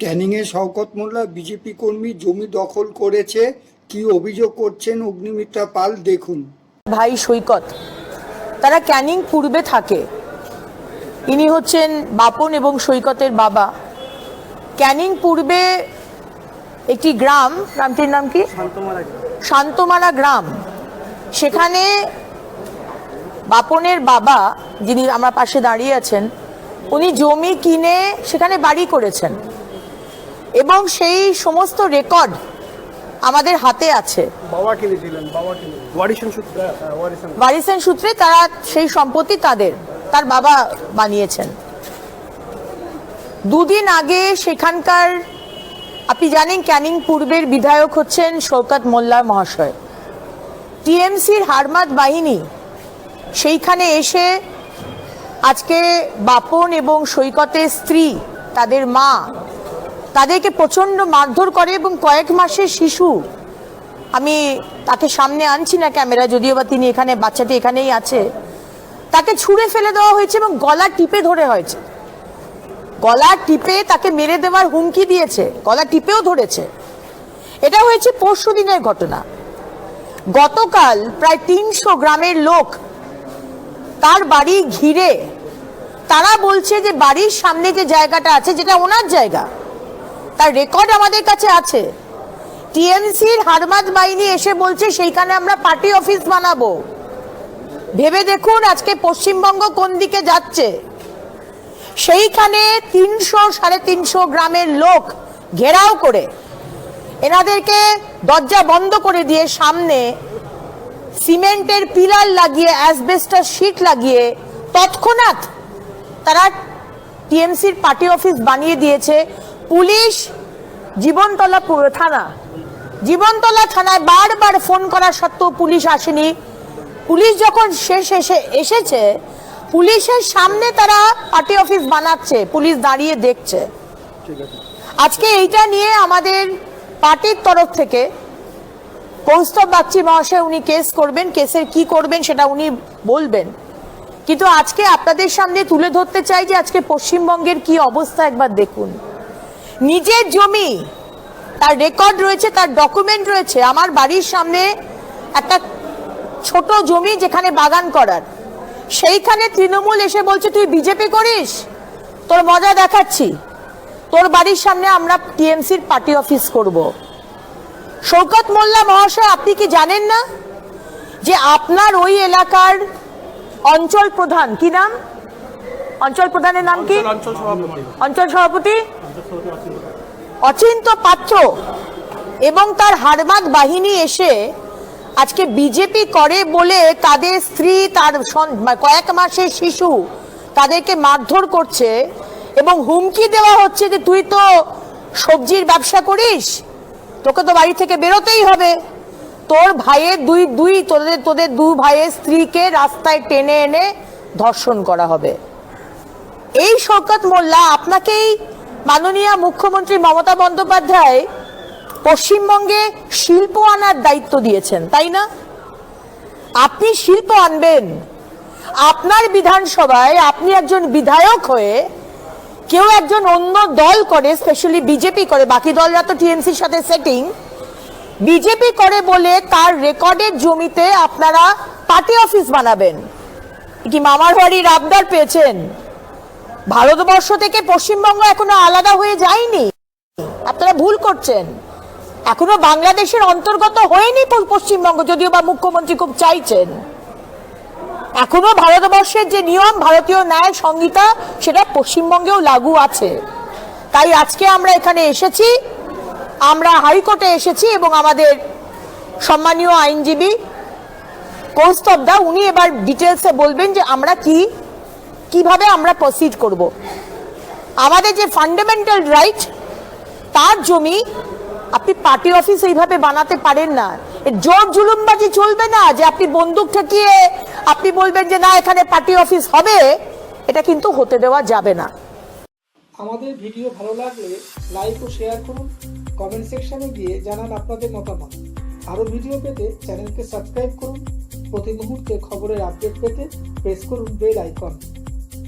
ক্যানিংয়ে শওকত মোল্লা BJP কর্মী জমি দখল করেছে কি অভিযোগ করছেন অগ্নিমিত্রা পাল দেখুন। ভাই সৈকত তারা ক্যানিং পূর্বে থাকে। ইনি হচ্ছেন বাপন এবং সৈকতের বাবা। ক্যানিং পূর্বে একটি গ্রাম গ্রামটির নাম কি? শান্তমালা গ্রাম। সেখানে বাপনের বাবা যিনি আমার পাশে দাঁড়িয়ে আছেন উনি জমি কিনে সেখানে বাড়ি করেছেন। এবং সেই সমস্ত রেকর্ড আমাদের হাতে আছে। বাবা কিনেছিলেন বাবা কিনে ওয়ারিশন সূত্রে? হ্যাঁ, ওয়ারিসেন। সূত্রে তারা সেই সম্পত্তি তাদের তার বাবা বানিয়েছেন। দুদিন আগে সেখানকার আপনি জানেন ক্যানিং পূর্বের বিধায়ক হচ্ছেন শৌকত মোল্লা মহাশয়। টিএমসির হারমাত বাহিনী সেইখানে এসে আজকে বাপন এবং সৈকতের স্ত্রী তাদের মা তাদেরকে প্রচণ্ড মারধর করে এবং কয়েক মাসের শিশু। আমি তাকে সামনে আনছি না ক্যামেরা যদিও বা তিনি এখানে, বাচ্চাটি এখানেই আছে। তাকে ছুঁড়ে ফেলে দেওয়া হয়েছে এবং গলা টিপে ধরে হয়েছে। গলা টিপে তাকে মেরে দেওয়ার হুমকি দিয়েছে, গলা টিপেও ধরেছে। এটা হয়েছে পরশু দিনের ঘটনা। গতকাল প্রায় তিনশো গ্রামের লোক তার বাড়ি ঘিরে, তারা বলছে যে বাড়ির সামনে যে জায়গাটা আছে, যেটা ওনার জায়গা তার রেকর্ড আমাদের কাছে আছে। টিএমসির হারমাদ বাহিনী এসে বলছে, সেইখানে আমরা পার্টি অফিস বানাবো। ভেবে দেখুন আজকে পশ্চিমবঙ্গ কোন দিকে যাচ্ছে। সেইখানে তিনশো সাড়ে তিনশো গ্রামের লোক ঘেরাও করে, এনাদেরকে দরজা বন্ধ করে দিয়ে সামনে সিমেন্টের পিলার লাগিয়ে অ্যাসবেস্টার শিট লাগিয়ে তৎক্ষণাৎ তারা টিএমসির পার্টি অফিস বানিয়ে দিয়েছে। পুলিশ জীবনতলা থানা। জীবনতলা থানায় বারবার ফোন করা সত্ত্বেও পুলিশ আসেনি। পুলিশ যখন শেষ এসে এসেছে, পুলিশের সামনে তারা পার্টি অফিস বানাচ্ছে, পুলিশ দাঁড়িয়ে দেখছে। আজকে এইটা নিয়ে আমাদের পার্টির তরফ থেকে কৌস্তব বাগচি মহাশয় উনি কেস করবেন, কেসের কি করবেন সেটা উনি বলবেন। কিন্তু আজকে আপনাদের সামনে তুলে ধরতে চাই যে আজকে পশ্চিমবঙ্গের কি অবস্থা একবার দেখুন। নিজের জমি তার রেকর্ড রয়েছে তার ডকুমেন্ট রয়েছে আমার বাড়ির সামনে একটা ছোট জমি যেখানে বাগান করার। সেইখানে তৃণমূল এসে বলছে তুই বিজেপি করিস? তোর মজা দেখাচ্ছি। তোর বাড়ির সামনে আমরা টিএমসির পার্টি অফিস করব। শৌকত মোল্লা মহাশয় আপনি কি জানেন না যে আপনার ওই এলাকার অঞ্চল প্রধান কি নাম? অঞ্চল প্রধানের নাম কি? অঞ্চল সভাপতি। অঞ্চল সভাপতি? অচিন্ত পাত্র এবং তার হারমাদ বাহিনী এসে আজকে বিজেপি করে বলে তাদের স্ত্রী, তার কয়েক মাসের শিশু তাদেরকে মারধর করছে এবং হুমকি দেওয়া হচ্ছে যে তুই তো সবজির ব্যবসা করিস, তোকে তো বাড়ি থেকে বেরোতেই হবে। তোর ভাইয়ের দুই দুই, তোদের তোদের দু ভাইয়ের স্ত্রীকে রাস্তায় টেনে এনে ধর্ষণ করা হবে। এই শওকত মোল্লা, আপনাকেই মাননীয় মুখ্যমন্ত্রী মমতা বন্দ্যোপাধ্যায় পশ্চিমবঙ্গে শিল্প আনার দায়িত্ব দিয়েছেন, তাই না? আপনি শিল্প আনবেন। আপনার বিধানসভায় আপনি একজন বিধায়ক হয়ে কেউ একজন অন্য দল করে স্পেশালি বিজেপি করে, বাকি দলরা তো টিএমসির সাথে সেটিং বিজেপি করে বলে তার রেকর্ডের জমিতে আপনারা পার্টি অফিস বানাবেন। কি মামার বাড়ির আবদার পেয়েছেন? ভারতবর্ষ থেকে পশ্চিমবঙ্গ এখনও আলাদা হয়ে যায়নি। আপনারা ভুল করছেন। এখনও বাংলাদেশের অন্তর্গত হয়নি পশ্চিমবঙ্গ, যদিও বা মুখ্যমন্ত্রী খুব চাইছেন। এখনও ভারতবর্ষের যে নিয়ম, ভারতীয় ন্যায় সংহিতা, সেটা পশ্চিমবঙ্গেও লাগু আছে। তাই আজকে আমরা এখানে এসেছি। আমরা হাইকোর্টে এসেছি এবং আমাদের সম্মানীয় আইনজীবী কৌস্তব দা উনি এবার ডিটেলসে বলবেন যে আমরা কি কীভাবে আমরা প্রসিড করব? আমাদের যে ফান্ডামেন্টাল রাইট তার জমি আপনি পার্টি অফিস এইভাবে বানাতে পারেন না। জোর জুলুমবাজি চলবে না যে আপনি বন্দুক ঠেকিয়ে আপনি বলবেন যে না, এখানে পার্টি অফিস হবে। এটা কিন্তু হতে দেওয়া যাবে না। আমাদের ভিডিও ভালো লাগলে লাইক ও শেয়ার করুন। কমেন্ট সেকশনে গিয়ে জানান আপনাদের মতামত। আরও ভিডিও পেতে চ্যানেলকে সাবস্ক্রাইব করুন। প্রতি মুহূর্তে খবরের আপডেট পেতে প্রেস করুন বেল আইকন